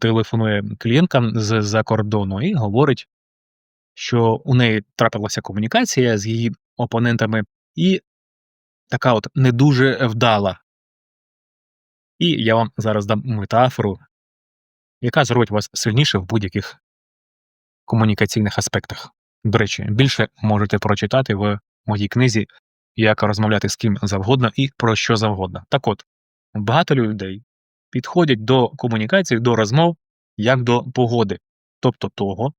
телефонує клієнтка з-за кордону і говорить, що у неї трапилася комунікація з її опонентами, і така от не дуже вдала. І я вам зараз дам метафору, яка зробить вас сильніше в будь-яких комунікаційних аспектах. До речі, більше можете прочитати в моїй книзі "Як розмовляти з ким завгодно і про що завгодно". Так от, багато людей підходять до комунікації, до розмов як до погоди, тобто того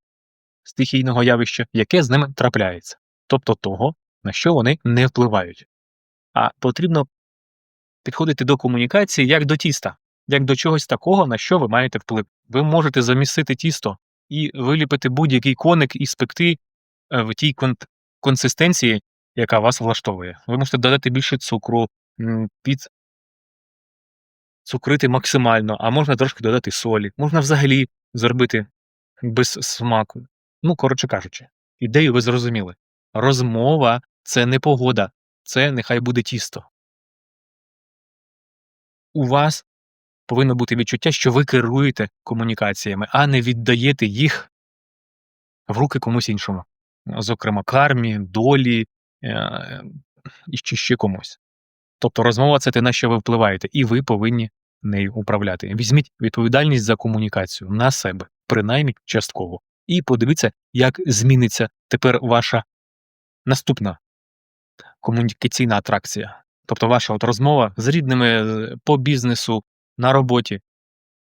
стихійного явища, яке з ними трапляється, тобто того, на що вони не впливають. А потрібно підходити до комунікації як до тіста, як до чогось такого, на що ви маєте вплив. Ви можете замісити тісто і виліпити будь-який коник і спекти, е, в тій консистенції, яка вас влаштовує. Ви можете додати більше цукру, під цукрити максимально, а можна трошки додати солі, можна взагалі зробити без смаку. Ну, коротше кажучи, ідею ви зрозуміли. Розмова це не погода, це нехай буде тісто. У вас повинно бути відчуття, що ви керуєте комунікаціями, а не віддаєте їх в руки комусь іншому, зокрема кармі, долі, е, і ще комусь. Тобто розмова це те, на що ви впливаєте, і ви повинні нею управляти. Візьміть відповідальність за комунікацію на себе, принаймні частково, і подивіться, як зміниться тепер ваша наступна комунікаційна атракція. Тобто ваша от розмова з рідними, по бізнесу, на роботі.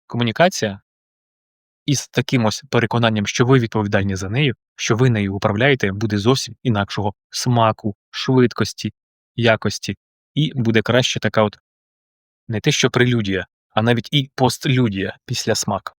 Комунікація із таким ось переконанням, що ви відповідальні за нею, що ви нею управляєте, буде зовсім інакшого смаку, швидкості, якості, і буде краще така от не те що прелюдія, а навіть і постлюдія, післясмак.